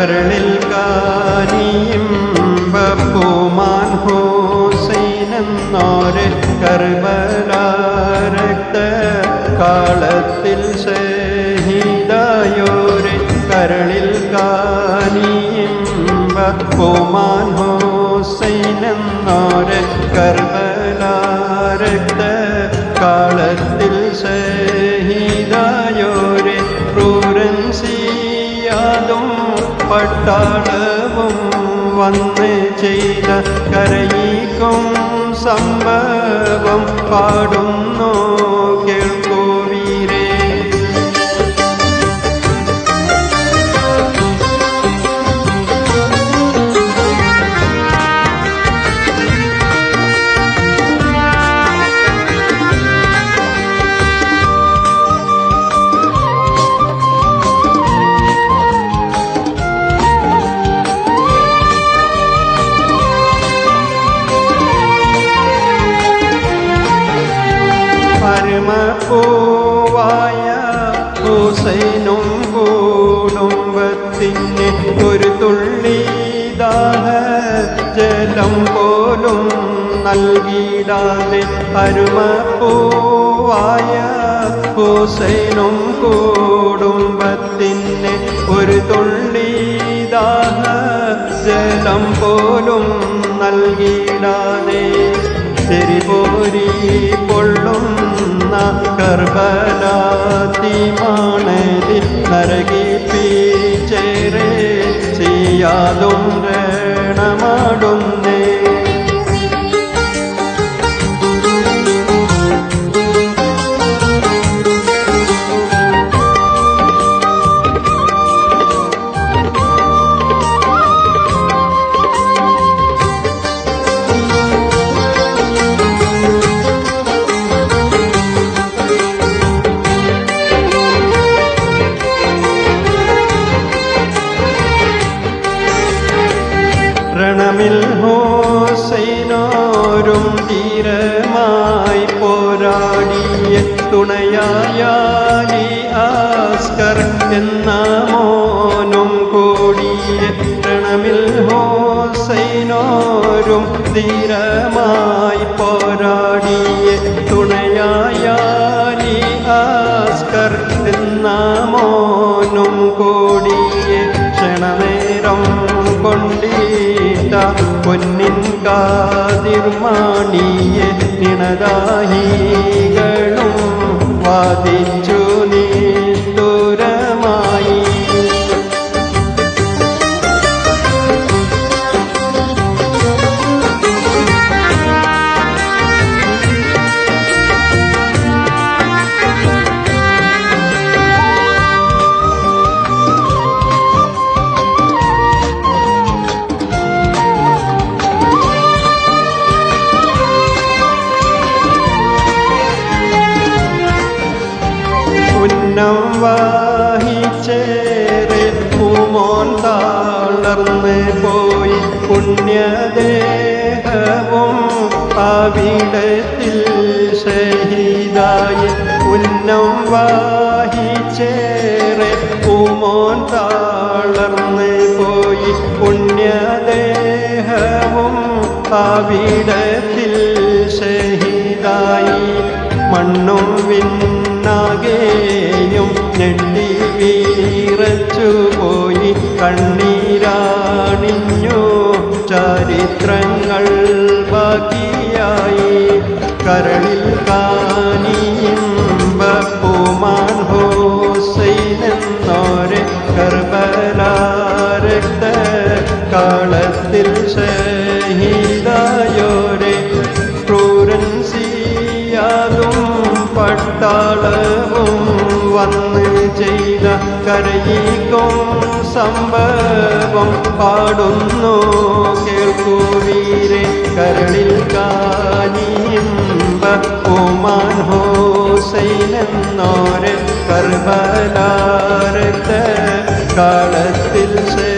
കരളിൽ കാനിയും ബപ്പുമാൻ ഹോസൈനെന്നോരെ കർബലാരക്ത കാളത്തിൽ ഷഹീദായോരെ കരളിൽ കാനിയും ബപ്പുമാൻ ഹോസൈനെന്നോരെ കർബലാരക്ത കാളത്തിൽ ഷഹീദായോരെ പട്ടാളവും വന്ന് ചെയ്ത കരയിക്കും സംഭവം പാടുന്നു. പരമപൂവായ ഹുസൈനും കുടുംബത്തിന് ഒരു തുള്ളി ദാഹ ജലം പോലും നൽകിടാതെ പരമപൂവായ ഹുസൈനും കുടുംബത്തിന് ഒരു തുള്ളി ദാഹ ജലം പോലും നൽകിയിടാതെ തെരുപോരി തെരിപോരി പൊള്ളുന്ന കർബലാത്തിമാണതിൽ നരകിപ്പിച്ചേരെ ചെയ്യാതും രണമാടുന്നേ പോരാടിയ നീ ആസ്കർ എന്ന മോനും കൂടിയ രണമിൽ ഹോസൈനോരും ധീരമായി പോരാടിയ തുണയായാലി ആസ്കർ എന്ന മോനും കൂടിയ ക്ഷണനേരം കൊണ്ടിട്ട പൊന്നിൻ കാതിർമാണിയെ നിണദാഹികളും വാഹിച്ചേറെ പൂമോൻ താളർന്ന് പോയി പുണ്യദേഹവും അവിടത്തിൽ ഷഹീദായി. ഉന്നം വാഹിച്ചേറെ പൂമോൻ താളർന്ന് പോയി പുണ്യദേഹവും അവിടത്തിൽ ഷഹീദായി. മണ്ണും വിണ്ണാകെയും വീറച്ചു പോയി കണ്ണീരാണിഞ്ഞു. ചരിത്രങ്ങൾ ബാക്കിയായി. കരളിൽ കാനിയും ബപ്പുമാൻ ഹോസൈനെന്നോരെ കർബലാരക്ത കാളത്തിൽ ഷഹീദായോരെ. ക്രൂരൻ സിയാതും പട്ടാളവും വന്ന് ചെയ്ത കരയിക്കും സംഭവം പാടുന്നു. കേൾക്കൂ വീരെ കരളിൽ കാനിയും ബപ്പുമാൻ ഹോസൈനെന്നോരെ കർബലാരത്തെ കാലത്തിൽ ഷഹീദായോരെ